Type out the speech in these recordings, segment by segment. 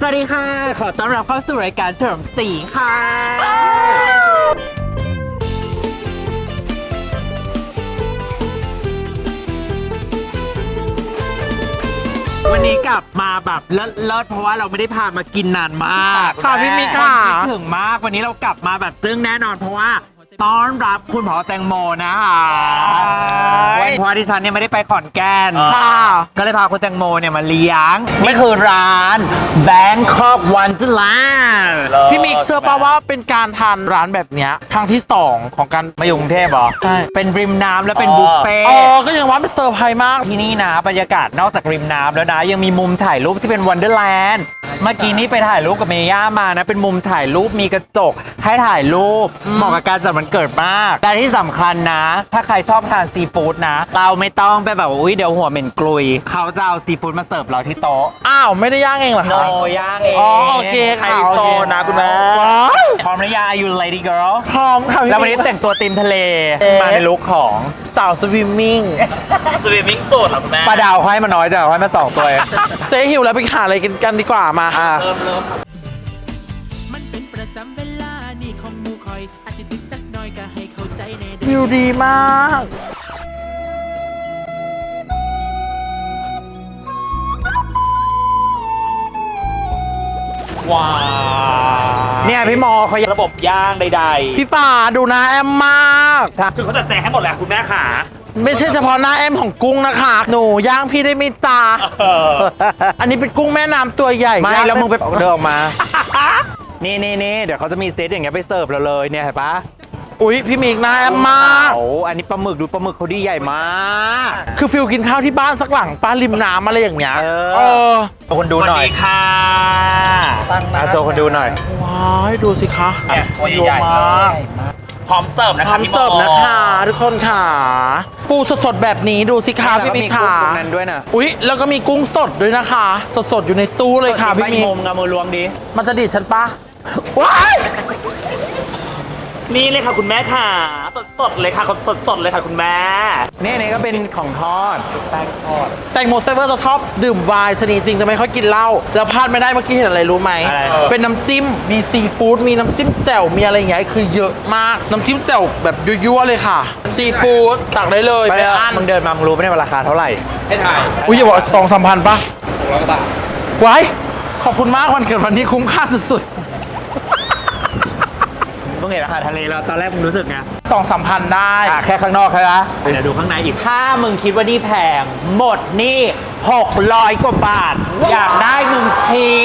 สวัสดีค่ะ ขอต้อนรับเข้าสู่รายการเฉลิมศรีค่ะ วันนี้กลับมาแบบเลิศๆเพราะว่าเราไม่ได้พามากินนานมากค่ะพี่มิกค่ะ คิดถึงมากวันนี้เรากลับมาแบบซึ่งแน่นอนเพราะว่า ต้อนรับคุณผอแตงโมนะคะวันเพราะว่าดิฉันเนี่ยไม่ได้ไปขอนแก่นค่ะก็เลยพาคุณแตงโมเนี่ยมาเลี้ยงนี่คือร้าน Bangkok Wonderland พี่มิกเชื่อป่าว่าเป็นการทานร้านแบบเนี้ยครั้งที่สองของการมาอยู่กรุงเทพเหรอใช่เป็นริมน้ำแล้วเป็นบุฟเฟ่อ๋อก็ยังว่าเป็นเซอร์ไพรส์มากที่นี่นะบรรยากาศนอกจากริมน้ำแล้วนะ ยังมีมุมถ่ายรูปที่เป็น Wonderland เมื่อกี้นี้ไปถ่ายรูปกับเมย่ามานะ เป็นมุมถ่ายรูปมีกระจกให้ถ่ายรูปเหมาะกับการจัดวันเกิดมาก แต่ที่สำคัญนะ ถ้าใครชอบทานซีฟู้ดนะ เราไม่ต้องไปแบบว่าอุ้ยเดี๋ยวหัวเหม็นกลุย เขาจะเอาซีฟู้ดมาเสิร์ฟเราที่โต๊ะอ้าวไม่ได้ย่างเองเหรอโนคะย่างเองอ๋อโอเคค่ะไฮโซนะคุณแม่ว้ายพร้อมหรือยัง Are you lady girl พร้อมค่ะพี่แล้ววันนี้แต่งตัวตีมทะเลเอ๊ะมาในลุคของสาวสวิมมิ่งสวีมิ่งโสดเหรอคุณแม่ปลาดาวค่อยมาน้อยจ้ะค่อยมาสองตัวเองเจ๊หิวแล้วไปหาอะไรกินกันดีกว่ามาอะเริ่มเริ่มมันเป็นประจำเวลา วิวดีมาก ว้าวเนี่ยพี่มอเขาอยากระบบย่างใดพี่ป่าดูหน้าแอมมากๆ คือเขาจัดแจงให้หมดแหละคุณแม่ขาไม่ใช่เฉพาะหน้าแอมของกุ้งนะคะ หนูย่างพี่ได้ไหม่ตา เออ อันนี้เป็นกุ้งแม่น้ำตัวใหญ่ไม่ย่าแล้วมึงไปด้เดินออกมา นี่นี่นี่เดี๋ยวเขาจะมีเซตอย่างเงี้ยไปเสิร์ฟเราเลยเนี่ยเห็นปะ อุ๊ยพี่มิกหน้าแอมมาก โอ้อันนี้ปลาหมึกดูปลาหมึกเขาดีใหญ่มากคือฟิลกินข้าวที่บ้านสักหลังป้าริมน้ำอะไรอย่างเงี้ยเออเออเอาคนดูสวัหสน่อยดีค่ะอาโชว์คนดูหน่อยว้ายดูสิคะเนี่ยตัวเยอะใหญ่ๆมากพร้อมเสิร์ฟนะพร้คะอมพี่โมเสิร์ฟนะคะทุกคนค่ะ ปูสดๆแบบนี้ดูสิคะพี่มิกแล้วก็ค่ะกุ้งตรงนั้นด้วยนะอุ๊ยแล้วก็มีกุ้งสดด้วยนะคะ สดๆอยู่ในตู้เลยค่ะพี่มิกมุมงามือล้วงดี มันจะดีดฉันปะว้าย นี่เลยค่ะคุณแม่ค่ะสดๆเลยค่ะสดสดๆเลยค่ะคุณแม่ นี่นี่ก็เป็นของทอด แป้งทอด แตงโมเซเวอร์จะชอบดื่มไวน์ชนิดจริงจะไม่ค่อยกินเหล้าแล้วพลาดไม่ได้เมื่อกี้เห็นอะไรรู้ไหม อะไร เป็นน้ำจิ้ม มีซีฟู้ด มีน้ำจิ้มแจ่ว มีอะไรอย่างเงี้ย คือเยอะมาก น้ำจิ้มแจ่วแบบยั่วๆเลยค่ะ ซีฟู้ดตักได้เลยไปไม่อั้นมึงเดินมามึงรู้ไหมเนี่ยว่าราคาเท่าไหร่ ให้ถ่ายอุ้ยอย่าบอกสองสามพันปะร้อยกว่าบาท ไว้ ขอบคุณมากวันเกิดวันนี้คุ้มค่าสุดมึ งเห็นอาหารทะเลแล้วตอนแรกมึงรู้สึกไงๆสองสามพันได้ อะแค่ข้างนอกใช่ไหมเดี๋ยวดูข้างในอีก ถ้ามึงคิดว่านี่แพง หมดนี่600 กว่าบาท อยากได้มึงชี้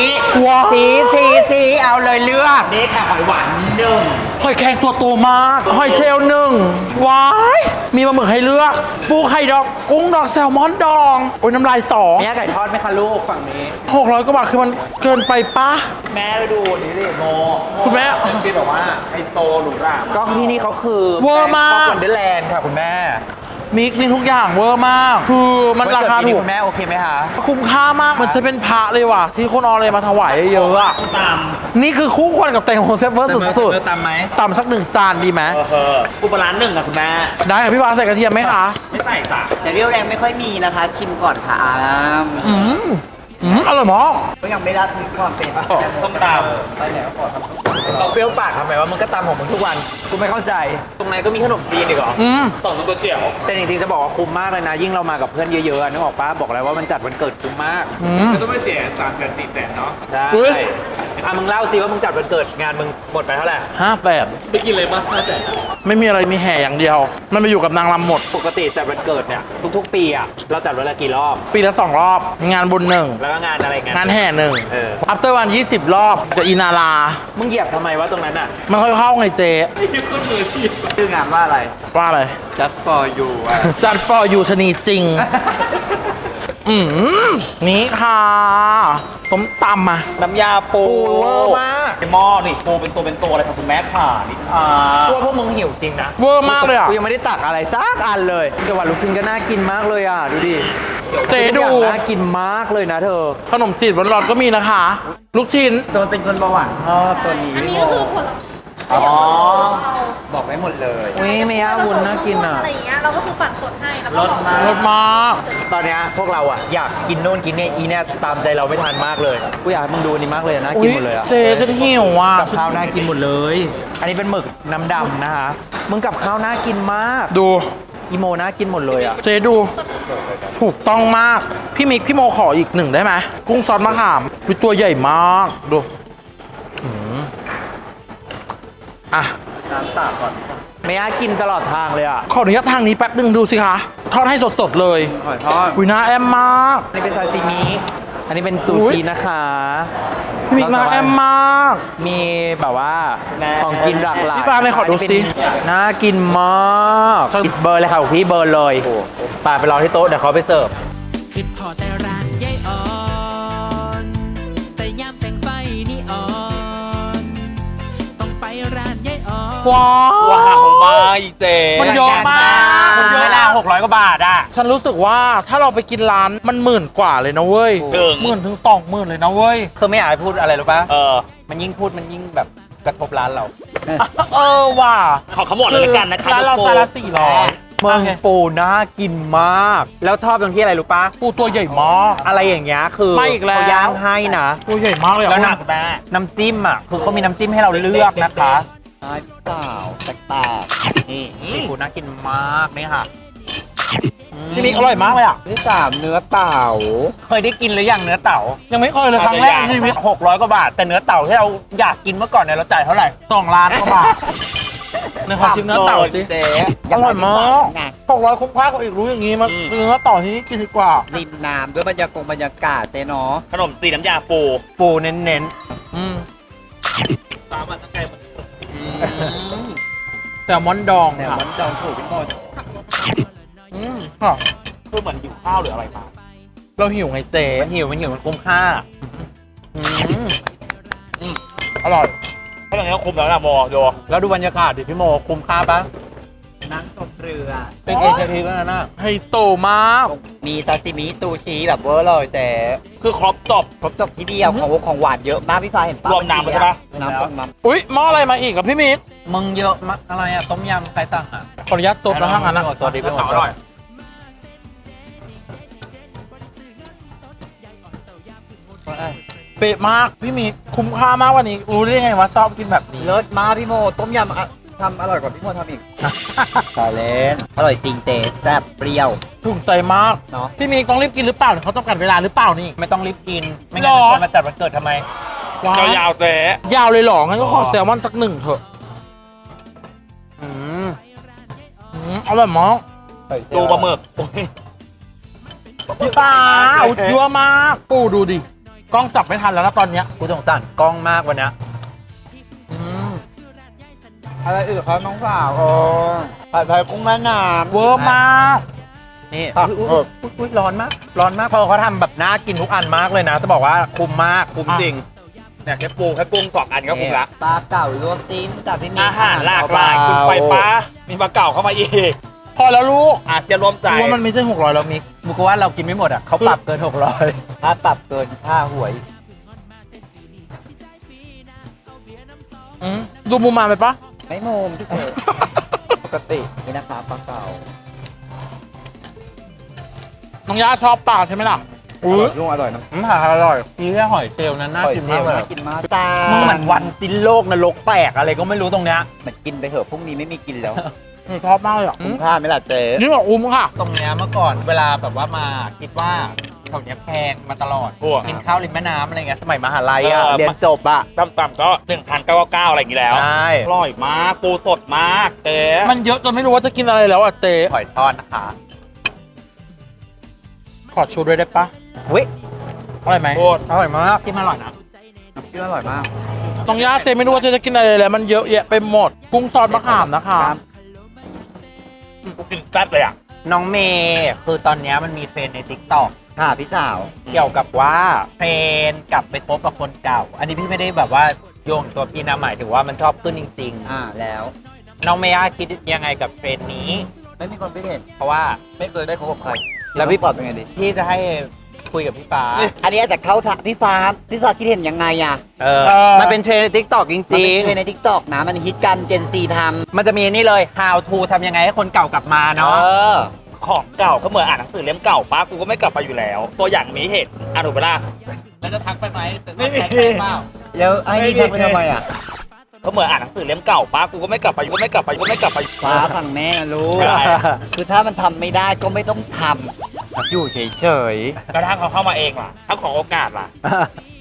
ว้าวชี้ชี้ชี้เอาเลยเลือกนี่ค่ะหอยหวานหนึ่งหอยแครงตัวโตมากหอยเชลล์หนึ่งว้าย มีปลาหมึกให้เลือก ปูไข่ดอกกุ้งดอกแซลมอนดองโอ้ยน้ำลายสองเนี่ยไก่ทอดไหมคะลูกฝั่งนี้ หกร้อยกว่าบาทคือมันเกินไปปะ แม่ไปดูนี่ดิโมคุณแม่เป็นแบบว่าไฮโซหรูหราก็ที่นี่เขาคือเวอร์มากวันเดอร์แลนด์ค่ะคุณแม่ มิกมีทุกอย่างเวอร์มาก คือมันราคาวันเกิดปีถูนี้กคุณแม่โอเคไหมคะคุ้มค่ามากมันจะเป็นพระเลยว่ะ ที่คนเอาอะไรมาถวายเยอะๆอะตามนี่คือคู่ควรกับแตงโมเซฟเวอร์สุดตามไหมๆต่ำสักหนึ่งจานดีไหมเออปูปลาร้าหนึ่งอะคุณแม่ได้ค่ะพี่วาใส่กระเทียมไหมคะไม่ใส่จ้ะแต่เรี่ยวแรงไม่ค่อยมีนะคะชิมก่อนค่ะอามอืม อืมอร่อยมากก็ยังไม่ได้มีความเป็นส้มตเขาเปรี้ยวปากทำไมว่ามึงก็ตามของมึงทุกวันกูไม่เข้าใจำตรงไหนก็มีขนมจีนอีกเหรออืมต่อตัวเตี๋ยวแต่จริงๆจะบอกว่าคุ้มมากเลยนะ ยิ่งเรามากับเพื่อนเยอะๆอะนึกออกปะบอกแล้วว่ามันจัดวันเกิดคุ้มมากอืมไม่ต้องไปเสียสามแสนสี่แสนเนาะใช่เฮ้ย อะมึงเล่าสิว่ามึงจัดวันเกิดงานมึงหมดไปเท่าไหร่ห้าแปดไปกินเลยมั้ยห้าแสนไม่มีอะไรมีแห่อย่างเดียว มันไปอยู่กับนางรำหมด ปกติจัดวันเกิดเนี่ยทุกๆ ปีอะเราจัดวันละกี่รอบ ปีละสองรอบ งานบุญหนึ่งแล้วก็งานอะไรงาน งานแห่หนึ่งเออ อัปเตอร์วันยี่สิบรอบกับอีนารามึงเหยียบทำไมวะตรงนั้นอะมันค่อยเข้าไงเจชื่องานว่าอะไรว่าอะไรจัดฟออยู่อะจัดปออยู่ชนีจริง อืมนี่ค่ะต้มตำมา น้ำยาปูปูเวอร์มาก ในหม้อนี่ปูเป็นตัวเป็นตัวเลยค่ะคุณแม่ค่ะนี่ค่ะกลัวพวกมึงหิวจริงนะเวอร์มากเลยอะกูยังไม่ได้ตักอะไรสักอันเลยแต่ว่าลูกชิ้นก็น่ากินมากเลยอะ ดูดิเจดูทุกอย่างน่ากินมากเลยนะเธอ ขนมจีบร้อนๆก็มีนะคะ ลูกชิ้นโดนเป็นคนเบาหวานชอบตัวนี้อันนี้ก็คือผล อ๋อ บอกไม่หมดเลย อุ้ยเมย่าวุ้นน่ากินอะ อะไรอย่างเงี้ยเราก็คือปั่นสดให้แล้วก็รสบอกมากรสมากตอนเนี้ยพวกเราอะอยากกินโน่นกินนี่อีเนี่ยตามใจเราไม่ทันมากเลยกูอยากให้มึงดูอันนี้มากเลยนะกินหมดเลยอะเจจะหิวอะกับข้าวน่ากินหมดเลย อันนี้เป็นหมึกน้ำดำนะคะ มึงกับข้าวน่ากินมากดูอีโมน่ากินหมดเลยอะ เจดู ถูกต้องมาก พี่มิกพี่โมขออีกหนึ่งได้ไหมกุ้งซอสมะขามมีตัวใหญ่มากดู อะน้ำสาบก่อนเมย่ากินตลอดทางเลยอะ ขออนุญาตทางนี้แป๊บหนึ่งดูสิคะ ทอดให้สดๆเลยหอยทอดวินาแอมมากอันนี้เป็นซาซิมิ อันนี้เป็นซูอุ๊ชิยนะคะพี่มิกนาแอมมาก มีแบบว่าของกินหลากหลายพี่ฟ้าเลยขอดูสิน่ากินมากอิสเบอร์เลยค่ะพี่เบอร์เลยไปไปรอที่โต๊ะเดี๋ยวเขาไปเสิร์ฟคิดพอแต่ร้านยายอ่อ ว้าว ว้าวมาอีเจมันเยอะมากคุณเวลา600กว่าบาทอะ ฉันรู้สึกว่าถ้าเราไปกินร้านมันหมื่นกว่าเลยนะเว้ยถึง หมื่นถึงสองหมื่นเลยนะเว้ย คือไม่อยากให้พูดอะไรรู้ป่ะ เออ มันยิ่งพูดมันยิ่งแบบกระทบร้านเราเออว่ะขอขมวดเลยละกันนะคะร้านเราทุกคจานละสี่ร้อย เมืองปูน่ากินมาก แล้วชอบตรงที่อะไรรู้ป่ะปูตัวใหญ่มาก อะไรอย่างเงี้ยคือไม่อีกแล้ว เขาย่างให้นะ ตัวใหญ่มากเลยอะแล้วหนัอ้กนแม่น้ำจิ้มอะคือเขามีน้ำจิ้มให้เราเลือกนะคะ ใช่เปล่าแตกๆนี่ซีฟู้ดน่ากินมากนี่ค่ะพี่มิกอร่อยมากเลยอะที่สามเนื้อเต่า เคยได้กินหรือยังเนื้อเต่ายังไม่เคยเลยครั้งแรกในชีวิต600กว่าบาท แต่เนื้อเต่าที่เราอยากกินเมื่อก่อนเนี่ยเราจ่ายเท่าไหร่สองล้านกว่าบาทในขอชิมเนื้อเต่าสิเจ๊อร่อยมากไงหกร้อยคุ้มค่ากว่าอีกรู้อย่างงี้มาเนื้อต่อที่นี่กินดีกว่าริมน้ำด้วยบรรยากาศบรรยากาศเจ๊เนาะขนมจีนน้ำยาปูปูเน้นอืมสามวันตั้งใจหมด แซลมอนดองแต่ค่ะมันจองถูกพี่โมดอืมค่ะ คือเหมือนอยู่ข้าวหรืออะไรมาเราหิวไงเจ๊ๆมันหิวมันหิวมันคุ้มค่า อืมอร่อย เพราะอย่างนี้ก็คุมแล้วนะโมโยแล้วดูบรรยากาศดิพี่โมคุ้มค่าปะ นั่งตกเรือเป็นเอเชียทีก็นั่นน่ะไฮโซมาก มีซาซิมิซูชิแบบเวอร์เลยเจ๊คือครบจบ ครบจบที่เดียวของของหวานเยอะมากพี่พายเห็นปะรวมน้ำเลยใช่ปะ น้ำต้มน้ำอุ๊ยหม้ออะไรมาอีกอะพี่มิกมึงเยอะมากอะไรอะต้มยำใครสั่งอะขออนุญาตซบแล้วทั้างนั้นอะสวัสดีพี่โมเต่าอร่อยเป๊ะมากพี่มิกคุ้มค่ามากวันนี้รู้ได้ไงว่าชอบกินแบบนี้เลิศมากพี่โมต้มยำอะ ทำอร่อยกว่าพี่โมทำอีกตาเล่นอร่อยจริงเจ๊แซ่บเปรี้ยว ถูกใจมาก เนาะ พี่มิกต้องรีบกินหรือเปล่าเขาจำกัดเวลาหรือเปล่านี่ ไม่ต้องรีบกิน ไม่งั้นหรอจะมาจัดวันเกิดทำไมว้ายาวๆเจ๊ยาวเลยเหรอ งั้นก็ขอแซลมอนสักหนึ่งเถอะ อืมอืมอร่อยมากดูปลาหมึกโอ้ยพี่ป้าอุ๊ยยั่วมาก ปูดูดิ กล้องจับไม่ทันแล้วนะตอนเนี้ยกูสงสารกล้องมากวันเนี้ยอืม อะไรอื่นครับน้องสาวอ๋อผัดไทยกุ้งแม่น้ำ เวอร์มากนี่ครับอุ๊ยอุ๊ยอุ๊ยร้อนมาก ร้อนมากเพราะเขาทำแบบน่ากินทุกอันมากเลยนะ จะบอกว่าคุ้มมากคุ้มจริงเนี่ยแค่ปูแค่กุ้งสองอันก็คุ้มละปลาเก่าลวกจิ้มจากพี่มีอาหารหลากหลายคุณไปปะมีปลาเก่าเข้ามาอีก พอแล้วลูกอาเซียนร่วมใจรู้ว่ามันไม่ใช่หกร้อยแล้วมิกบุกว่าเรากินไม่หมดอะเขาปรับเกิน600ถ้าปรับเกินค่าหวยอืมดูมุมมาไปปะ ไม่มุมที่เจอปกตินี่นะคะปลาเก่าน้องย่าชอบปลาใช่ไหมล่ะออุ้ร่ยอยลุงอร่อยนะอืมอร่อยนี่แค่หอยเชลล์นั้นน่ากินมากเลยน่ากินมากจ้ามึงเหมือนวันสิ้นโลกนรกแตกอะไรก็ไม่รู้ตรงเนี้ยเหมือนกินไปเถอะพรุ่งนี้ไม่มีกินแล้ว หนูชอบมากเลยอะคุ้มค่าไหมล่ะเจ๊นี่บอกอุ้มค่ะ ตรงเนี้ยเมื่อก่อนเวลาแบบว่ามาคิดว่าแถวเนี้ยแพงมาตลอดพวกกินข้าวริมแม่น้ำอะไรเงี้ยสมัยมหาลัยอะเออ เรียนจบอะต่ำๆก็หนึ่งพันเก้าเก้าอะไรอย่างนี้แล้วใช่อร่อยมาก ปูสดมากเจ๊มันเยอะจนไม่รู้ว่าจะกินอะไรแล้วอะเจ๊หอยทอดนะคะขอชูด้วยได้ปะวิอร่อยไหมโคตรอร่อยมากที่มาอร่อยนะที่อร่อยมากน้องย่าเจ๊ไม่รู้ว่าเจ๊จะกินอะไรแล้วมันเยอะแยะไปหมด กุ้งซอสมะขามนะคะ กูกินแซ่บเลยอะ น้องเมย์คือตอนเนี้ยมันมีเทรนด์ในทิกตอกค่ะพี่สาว เกี่ยวกับว่าเทรนด์กลับไปพบกับคนเก่า อันนี้พี่ไม่ได้แบบว่าโยงตัวพี่นะหมายถึงว่ามันชอบขึ้นจริง อ่าแล้ว ๆ น้องเมย่าคิดยังไงกับเทรนด์นี้ ไม่มีคนไปเห็นเพราะว่าไม่เคยได้คบกับใครแล้วพี่ปลอดเป็นไงดีพี่จะให้ คุยกับพี่ฟ้า อันนี้อาจจะเข้าทางพี่ฟ้าพี่ฟ้าคิดเห็นยังไงอะเออเออ มันเป็นเทรนด์ในทิกตอกจมันริเป็งนเทรนด์ในทิกตอกนะ มันฮิตกันเจนซีทๆ มันจะมีนี่เลย how to ทำยังไงให้คนเก่ากลับมาำเนาะเออของเก่าก็เหมือนอ่านหนังสือเล่มเก่าป้ากูก็ไม่กลับไปอยู่แล้ว ตัวอย่างมีเหตุอะถูกปะล่ะแล้วจะทักไปไหมไม่มีแล้วไอ้นี่ทำไปทำไมอะก็เหมือนอ่านหนังสือเล่มเก่าป้ากูก็ไม่กลับไปกูก็ไม่กลับไปกูก็ไม่กลับไป ฟ้าฝั่งแม่นะลูกอะไรคือถ้ามันทำไม่ได้ก็ไม่ต้องทำ อยู่เฉยแล้วถ้าเขาเข้ามาเองล่ะถ้าขอโอกาสล่ะ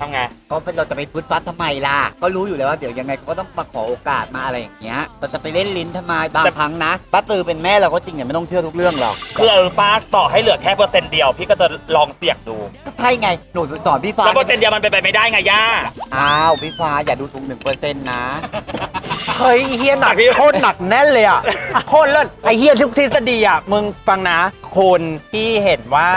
ทำไงๆก็เป็นเราจะไปฟุตฟัดทำไมล่ะ ก็รู้อยู่แล้วว่าเดี๋ยวยังไงเขาก็ต้องมาขอโอกาสมาอะไรอย่างเงี้ยเราจะไปเล่นลิ้นทำไมบางแต่ ครั้งนะป้าตือเป็นแม่เราก็จริงเนี่ยไม่ต้องเชื่อทุกเรื่องหรอกคือเออป้าต่อให้เหลือแค่เปอร์เซ็นต์เดียว พี่ก็จะลองเสี่ยงดูก็ใช่ไงหนูสอนพี่ฟ้าแล้วเปอร์เซ็นต์เดียวมันเป็นไปไม่ได้ไงย่าอ้าวพี่ฟ้าอย่าดูถูกหนึ่งเปอร์เซ็นต์นะ เฮ้ยไอ้เฮียหนักพี่โคตรหนักแน่นเลยอะโคตรเลิศไอเฮียทุกทฤษฎีอะมึงฟังนะคนที่เห็นว่า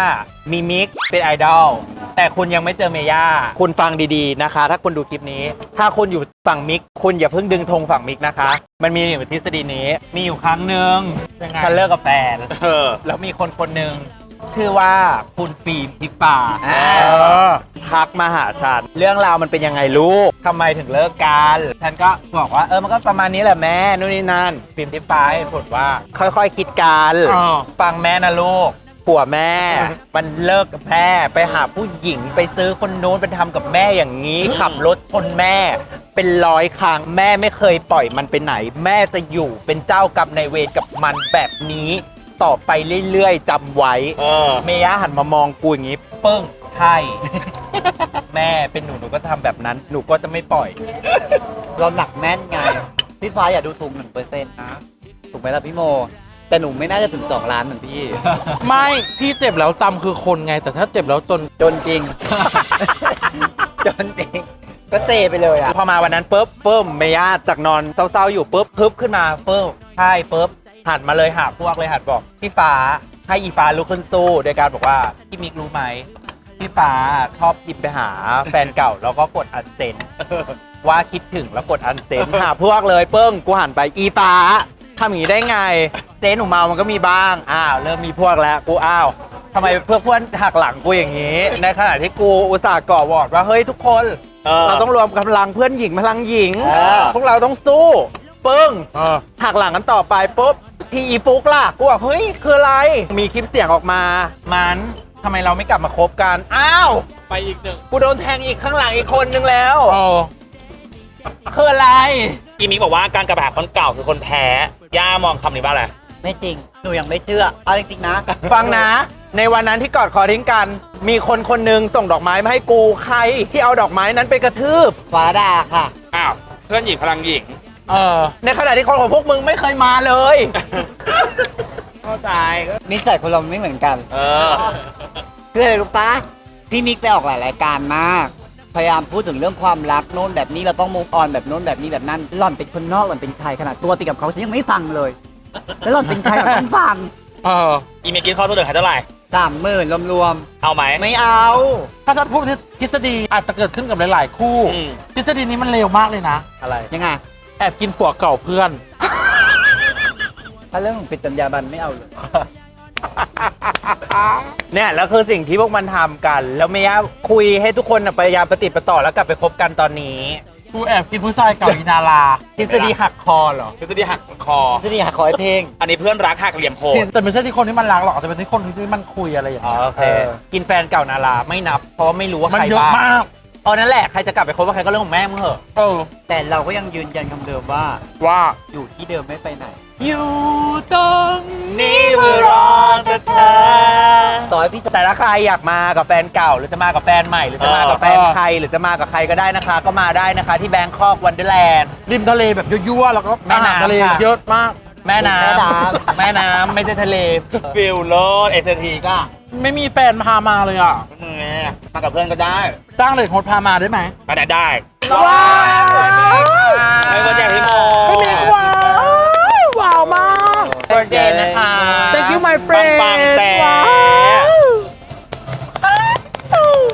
มีมิกเป็นไอดอลแต่คุณยังไม่เจอเมย่าคุณฟังดีๆนะคะ ถ้าคุณดูคลิปนี้ ถ้าคุณอยู่ฝั่งมิกคุณอย่าเพิ่งดึงธงฝั่งมิกนะคะ มันมีอยู่ทฤษฎีนี้มีอยู่ครั้งหนึ่งฉันเลิกกับแฟน เออ แล้วมีคนคนหนึ่ง ชื่อว่าคุณฟิล์มทิป่าอ่าเออทักมาหาฉัน เรื่องราวมันเป็นยังไงลูกทำไมถึงเลิกกันฉันก็บอกว่าเออมันก็ประมาณนี้แหละแม่นู่นนี่นั่นฟิล์มทิปายผลว่าค่อยๆคิดกันอ๋อ ฟังแม่นะลูกผัวแม่ มันเลิกกับแม่ไปหาผู้หญิงไปซื้อคนนู้นไปทำกับแม่อย่างนี้ ขับรถชนแม่ เป็นร้อยครั้งแม่ไม่เคยปล่อยมันไปไหน แม่จะอยู่เป็นเจ้ากรรมในายเวรกับมันแบบนี้ ต่อไปเรื่อยๆจำไว้ เออเมย่าหันมามองกูอย่างนี้ปึ้งใช่ แม่เป็นหนูหนูก็จะทำแบบนั้น หนูก็จะไม่ปล่อย เราหนักแน่นไงพี่ฟ้าอย่าดูถูกหนึ่งเปอร์เซ็นต์นะ ถูกไหมล่ะพี่โม แต่หนูไม่น่าจะถึงสองล้านเหมือนพี่ ไม่พี่เจ็บแล้วจำคือคนไง แต่ถ้าเจ็บแล้วจน จนจริง จนจริง ก็เซไปเลยอะ พอมาวันนั้นปุ๊บปุ๊บเมย่าจากนอนเศร้าๆอยู่ปุ๊บปึ๊บขึ้นมาปุ๊บใช่ปุ๊บ หันมาเลยหาพวกเลยหันบอกพี่ฟ้าให้อีฟ้าลุกขึ้นสู้โดยการบอกว่าพี่มิกรู้ไหมพี่ฟ้าชอบพิมพ์ไปหาแฟนเก่าแล้วก็กดอันเซนว่าคิดถึงแล้วกดอันเซนหาพวกเลยเปิ้งกูหันไปอีฟ้าทำอย่างนี้ได้ไงเจ๊หนูเมามันก็มีบ้างอ้าวเริ่มมีพวกแล้วกูอ้าวทำไมเพื่อนเพื่อนหักหลังกูอย่างนี้ ในขณะที่กูอุตส่าห์ก่อวอร์ดว่าเฮ้ยทุกคนเออเราต้องรวมกำลังเพื่อนหญิงพลังหญิงเออพวกเราต้องสู้ ปึ้งเออ หักหลังกันต่อไปปุ๊บทีอีฟุกล่ะกูบอกเฮ้ยคืออะไร มีคลิปเสียงออกมามันทำไมเราไม่กลับมาคบกันอ้าวไปอีกหนึ่งกูโดนแทงอีกข้างหลังอีกคนนึงแล้วเออคืออะไร อีมิกบอกว่าการกลับไปหาคนเก่าคือคนแพ้ย่ามองคำนี้ว่าอะไรไม่จริง หนูยังไม่เชื่อ เอาจริงๆนะ ฟังนะ ในวันนั้นที่กอดคอทิ้งกัน มีคนคนหนึงส่งดอกไม้มาให้กูใครที่เอาดอกไม้นั้นไปกระทืบฟ้าด่าค่ะ อ้าว เพื่อนหญิงพลังหญิง เออ ในขณะที่คนของพวกมึงไม่เคยมาเลย เข้าใจก็นิสัยคนเราไม่เหมือนกัน เออเพื่ออะไรรู้ปะพี่มิกไปออกหลายรายการมาก พยายามพูดถึงเรื่องความรักโน้นแบบนี้เราต้องมูฟออนแบบโน้นแบบนี้แบบนั้นหล่อนเป็นคนนอกหล่อนเป็นใครขนาดตัวติดกับเขาฉันยังไม่ฟังเลย แล้วหล่อนเป็นใครหล่อนต้องฟังเออ อีมิกกินข้อเสนอให้เท่าไหร่ สามหมื่นรวมเอาไหม ๆ ไม่เอา ถ้าจะพูดทฤษฎีอาจจะเกิดขึ้นกับหลาย ๆ คู่ อืม ทฤษฎีนี้มันเร็วมากเลยนะ อะไร ยังไง แอบกินผัวเก่าเพื่อน ถ้าเรื่องของปิดจรรยาบรรณไม่เอาเลยเนี่ยแล้วคือสิ่งที่พวกมันทำกัน แล้วเมย่าคุยให้ทุกคนน่ะพยายามปฏิดประต่อแล้วกลับไปคบกันตอนนี้ กูแอบกินผู้ชายเก่าอีนาราทฤษฎีหักคอเหรอ ทฤษฎีหักคอ ที่นี่หาขอไอ้เพลง อันนี้เพื่อนรักหักเหลี่ยมโหด แต่ไม่ใช่ที่คนที่มันรักหรอกแต่เป็นที่คนที่มันคุยอะไรอย่างอ๋อเงี้ยโอเคกินแฟนเก่านาราไม่นับ เพราะว่าไม่รู้ว่ามันใครเยอะบ้างมากเออนั่นแหละ ใครจะกลับไปคบกับใครก็เรื่องของแม่มึงเหอะ เออ แต่เราก็ยังยืนยันคำเดิมว่า ว่า อยู่ที่เดิมไม่ไปไหน อยู่ตรงนี่เพื่อรอแต่เธอต่อให้พี่จะแต่ถ้าใครอยากมากับแฟนเก่า หรือจะมากับแฟนใหม่ หรือจะมากับแฟนเออใคร หรือจะมากับใครก็ได้นะคะ ก็มาได้นะคะ ที่แบงคอกวันเดอร์แลนด์ ริมทะเลแบบยั่วๆ แล้วก็แม่อาหารน้ำทะเลค่ะ เยอะมาก แม่น้แม่น้ำแม่น้ำไม่ใช่ทะเลฟิลโลดเอสทีก็ไม่มีแฟนพามาเลยอะ อืมมากับเพื่อนก็ได้จ้างเลยโคตพามาได้ไหมก็ได้ได้ว้าวไม่ว่าจะพี่โมไม่มีว้าวว้าวมากเบอร์เดย์นะคะ Thank you my friend ปังๆแต่ว้าว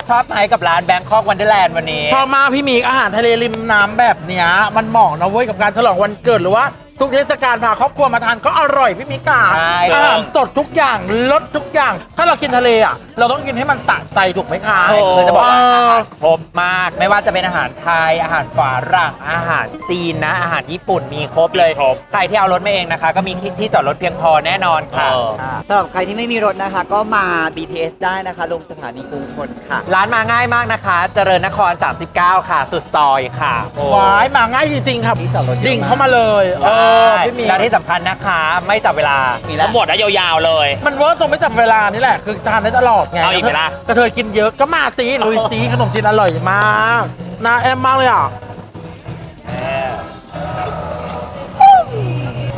ชอบไหมกับร้านแบงคอกวันเดอร์แลนด์วันนี้ ชอบมากพี่หมีอาหารทะเลริมน้ำแบบเนี้ยมันเหมาะนะเว้ยกับการฉลองวันเกิดหรือว่า ทุกเทศกาลพาครอบครัวมาทานก็อร่อยพี่มิกาใช่ อาหารสดทุกอย่างลดทุกอย่าง ถ้าเรากินทะเลอะ เราต้องกินให้มันสะใจถูกไหมคะใช่คือจะบอกว่าเอาหารครบมากไม่ว่าจะเป็นอาหารไทย อาหารฝรั่งอาหารจีนนะ อาหารญี่ปุ่นมีครบเลยครบใครที่เอารถมาเองนะคะ ก็มีที่จอดรถเพียงพอแน่นอนค่ะเออสำหรับใครที่ไม่มีรถนะคะ ก็มา BTS ได้นะคะ ลงสถานีกรุงทนค่ะ ร้านมาง่ายมากนะคะ เจริญนคร 39 ค่ะ สุดซอยค่ะโอ้วายมาง่ายจริงๆครับ ที่จอดรถเยอะมาก ดิ่งเข้ามาเลย เออพี่มีและที่สำคัญนะคะ ไม่จับเวลา มีแล้แล้ววหมดได้ยาวๆเลย มันเวิร์กตรงไม่จับเวลานี่แหละ คือทานได้ตลอดไงเอาอีกไหมล่ะ กระเทยกินเยอะก็มาซีลุยซีขนมจีนอร่อยมากน่าแอมมากเลยอะ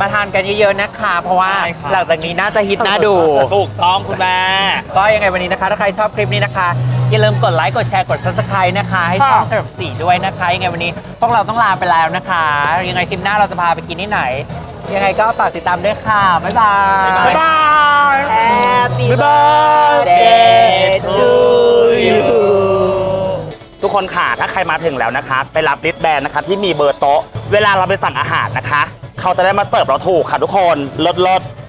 มาทานกันเยอะๆนะคะ เพราะว่าใช่ครับ หลังจากนี้น่าจะฮิตน่าดู ถูกต้องคุณแม่ ก็ยังไงวันนี้นะคะ ถ้าใครชอบคลิปนี้นะคะ อย่าลืมกดไลค์ กดแชร์ กด subscribe นะคะ ให้ช่องค่ะเฉลิมศรีด้วยนะคะ ยังไงวันนี้พวกเราต้องลาไปแล้วนะคะ ยังไงคลิปหน้าเราจะพาไปกินที่ไหน ยังไงก็ฝากติดตามด้วยค่ะ บ๊ายบาย บ๊ายบาย Happy บ๊ายบาย birthday to you ทุกคนค่ะ ถ้าใครมาถึงแล้วนะคะ ไปรับลิสต์แบนนะคะ ที่มีเบอร์โต๊ะ เวลาเราไปสั่งอาหารนะคะ เขาจะได้มาเสิร์ฟเราถูกค่ะทุกคนลดลดๆ